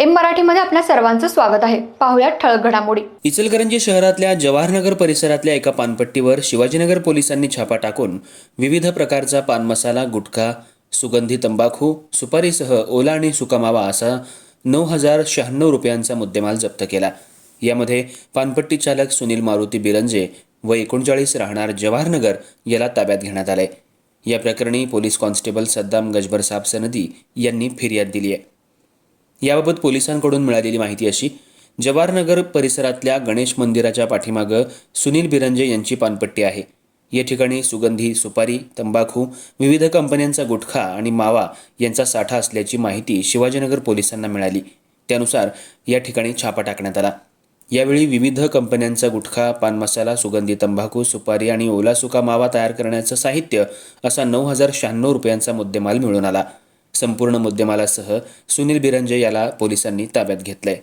M मराठीमध्ये आपल्या सर्वांचं स्वागत आहे. पाहुयात ठळक घडामोडी. इचलकरंजी शहरातल्या जवाहरनगर परिसरातल्या एका पानपट्टीवर शिवाजीनगर पोलिसांनी छापा टाकून विविध प्रकारचा पान मसाला गुटखा सुगंधी तंबाखू सुपारीसह ओला आणि सुकामावा असा नऊ हजार शहाण्णव रुपयांचा मुद्देमाल जप्त केला. यामध्ये पानपट्टी चालक सुनील मारुती बिरंजे व एकोणचाळीस राहणार जवाहरनगर याला ताब्यात घेण्यात आले या प्रकरणी पोलीस कॉन्स्टेबल सद्दाम गजबर साब सनदी यांनी फिर्याद दिली आहे. याबाबत पोलिसांकडून मिळालेली माहिती अशी जवाहरनगर परिसरातल्या गणेश मंदिराच्या पाठीमागं सुनील बिरंजे यांची पानपट्टी आहे. या ठिकाणी सुगंधी सुपारी तंबाखू विविध कंपन्यांचा गुटखा आणि मावा यांचा साठा असल्याची माहिती शिवाजीनगर पोलिसांना मिळाली. त्यानुसार या ठिकाणी छापा टाकण्यात आला. यावेळी विविध कंपन्यांचा गुटखा पान मसाला सुगंधी तंबाखू सुपारी आणि ओला सुका मावा तयार करण्याचं साहित्य असा नऊ हजार शहाण्णव रुपयांचा मुद्देमाल मिळून आला. संपूर्ण मुद्देमालासह सुनील बिरंजे याला पोलिसांनी ताब्यात घेतलंय.